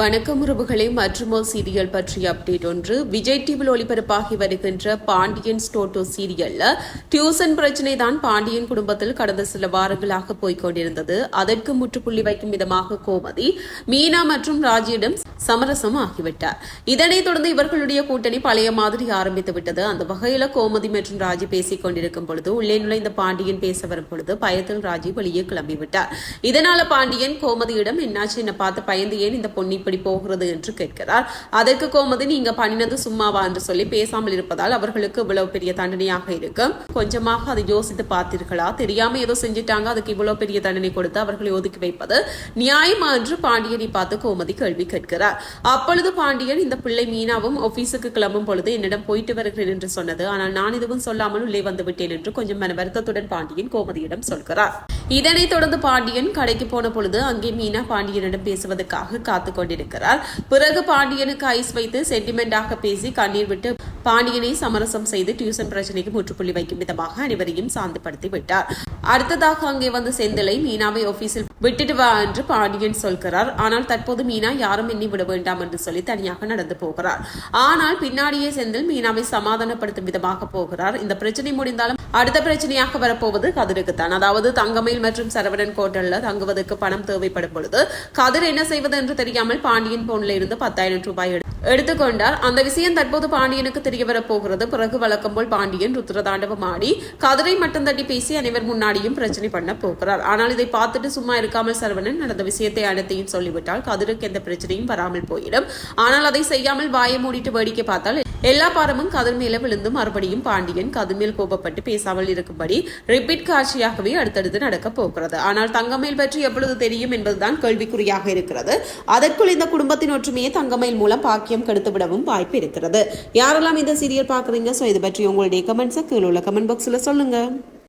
வணக்கம் உறவுகளை மற்றுமோ சீரியல் பற்றிய அப்டேட் ஒன்று. விஜய் டிவியில் ஒளிபரப்பாகி வருகின்ற பாண்டியன் ஸ்டோட்டோ சீரியல்ல டியூசன் பிரச்சனை தான் பாண்டியன் குடும்பத்தில் கடந்த சில வாரங்களாக போய்க் கொண்டிருந்தது அதற்கு முற்றுப்புள்ளி வைக்கும் விதமாக கோமதி மீனா மற்றும் ராஜியிடம் சமரசம் ஆகிவிட்டார். இதனைத் தொடர்ந்து இவர்களுடைய கூட்டணி பழைய மாதிரி ஆரம்பித்து விட்டது. அந்த வகையில கோமதி மற்றும் ராஜி பேசிக் கொண்டிருக்கும் பொழுது உள்ளே நுழைந்த பாண்டியன் பேச வரும் பொழுது பயத்தில் ராஜி வெளியே கிளம்பிவிட்டார். இதனால பாண்டியன் கோமதியிடம் என்னாச்சு? என்ன பார்த்து பயந்து ஏன் இந்த பொன்னி இப்படி போகிறது என்று கேட்கிறார். அதற்கு கோமதி நீங்க பண்ணினது சும்மாவா? என்று சொல்லி பேசாமல் இருப்பதால் அவர்களுக்கு இவ்வளவு பெரிய தண்டனையாக இருக்கும் கொஞ்சமாக அதை யோசித்து பார்த்தீர்களா? தெரியாம ஏதோ செஞ்சுட்டாங்க. அதுக்கு இவ்வளவு பெரிய தண்டனை கொடுத்து அவர்களை ஒதுக்கி வைப்பது நியாயமா என்று பாண்டியனை பார்த்து கோமதி கேள்வி கேட்கிறார். அப்பொழுது பாண்டியன் இந்த பிள்ளை மீனாவும் ஆபீஸுக்கு கிளம்பும் பொழுது என்னிடம் போயிட்டு வருகிறேன் என்று சொன்னது. ஆனால் நான் எதுவும் சொல்லாமல் உள்ளே வந்து விட்டேன் என்று கொஞ்சம் மன வருத்தத்துடன் பாண்டியன் கோமதியிடம் சொல்கிறார். இதனைத் தொடர்ந்து பாண்டியன் கடைக்கு போன பொழுது அங்கே மீனா பாண்டியனிடம் பேசுவதற்காக காத்து கொண்டிருக்கிறார். பிறகு பாண்டியனுக்கு ஐஸ் வைத்து சென்டிமெண்டாக பேசி கண்ணீர் விட்டு பாண்டியனை சமரசம் செய்து டியூசன் பிரச்சனைக்கு முற்றுப்புள்ளி வைக்கும் விதமாக அனைவரையும் சாந்தப்படுத்தி விட்டார். அடுத்ததாக அங்கே வந்து செந்திலை மீனாவை ஆபீஸில் விட்டுட்டு வா என்று பாண்டியன் சொல்கிறார். ஆனால் தற்போது மீனா யாரும் எண்ணி விட வேண்டாம் என்று சொல்லி தனியாக நடந்து போகிறார். ஆனால் பின்னாடியே செந்தில் மீனாவை சமாதானப்படுத்தும் விதமாக போகிறார். இந்த பிரச்சனை முடிந்தாலும் அடுத்த பிரச்சனையாக வரப்போவது கதிருக்குத்தான் அதாவது தங்கமயில் மற்றும் சரவணன் கோட்டல்ல தங்குவதற்கு பணம் தேவைப்படும் பொழுது கதிர் என்ன செய்வது என்று தெரியாமல் பாண்டியன் போன்ல இருந்து பத்தாயிரம் ரூபாய் எடுத்து எடுத்துக்கொண்டால் அந்த விஷயம் தற்போது பாண்டியனுக்கு தெரிய வரப்போகிறது பிறகு வழக்கம் போல் பாண்டியன் ருத்ரதாண்டவம் ஆடி கதிரை மட்டும் தட்டி பேசி அனைவர் முன்னாடியும் பிரச்சனை பண்ண போகிறார். ஆனால் இதை பார்த்துட்டு சும்மா இருக்காமல் சரவணன் நடந்த விஷயத்தை அனைத்தையும் சொல்லிவிட்டால் கதிருக்கு எந்த பிரச்சனையும் வராமல் போயிடும். ஆனால் அதை செய்யாமல் வாயை மூடிட்டு வேடிக்கை பார்த்தால் எல்லா பாரமும் கதிர் மேல விழுந்து மறுபடியும் பாண்டியன் கதிர் மேல் கோபப்பட்டு பேசாமல் இருக்கும்படி ரிப்பீட் காட்சியாகவே அடுத்தடுத்து நடக்க போகிறது. ஆனால் தங்கமேல் பற்றி எப்பொழுது தெரியும் என்பதுதான் கேள்விக்குறியாக இருக்கிறது. அதற்குள் இந்த குடும்பத்தின் ஒற்றுமையை தங்கமேல் மூலம் பாக்கியம் கெடுத்து விடவும் வாய்ப்பு இருக்கிறது. யாரெல்லாம் இந்த சீரியல் பாக்குறீங்க சோ இது பற்றி உங்களுடைய கமெண்ட்ஸை கீழே உள்ள கமெண்ட் பாக்ஸ்ல சொல்லுங்க.